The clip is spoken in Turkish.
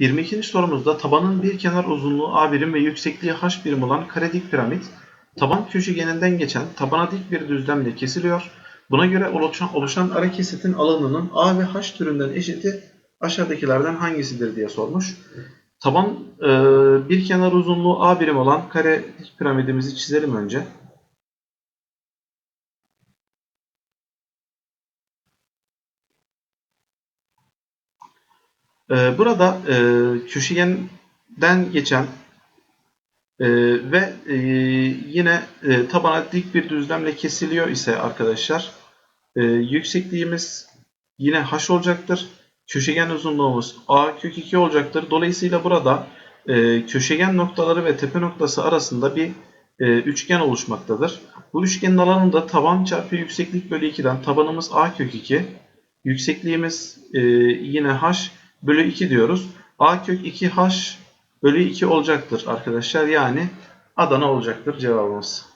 22. sorumuzda tabanın bir kenar uzunluğu A birim ve yüksekliği H birim olan kare dik piramit taban köşegeninden geçen tabana dik bir düzlemle kesiliyor. Buna göre oluşan, oluşan ara kesitin alanının A ve H türünden eşiti aşağıdakilerden hangisidir diye sormuş. Taban e, bir kenar uzunluğu A birim olan kare piramidimizi çizelim önce. Ee, Burada e, köşegenden geçen e, ve e, yine e, tabana dik bir düzlemle kesiliyor ise arkadaşlar e, yüksekliğimiz yine h olacaktır. Köşegen uzunluğumuz a kök 2 olacaktır. Dolayısıyla burada e, köşegen noktaları ve tepe noktası arasında bir e, üçgen oluşmaktadır. Bu üçgenin alanında taban çarpı yükseklik bölü 2'den tabanımız a kök 2, yüksekliğimiz e, yine h bölü 2 diyoruz. A kök 2H bölü 2 olacaktır arkadaşlar. Yani Adana olacaktır cevabımız.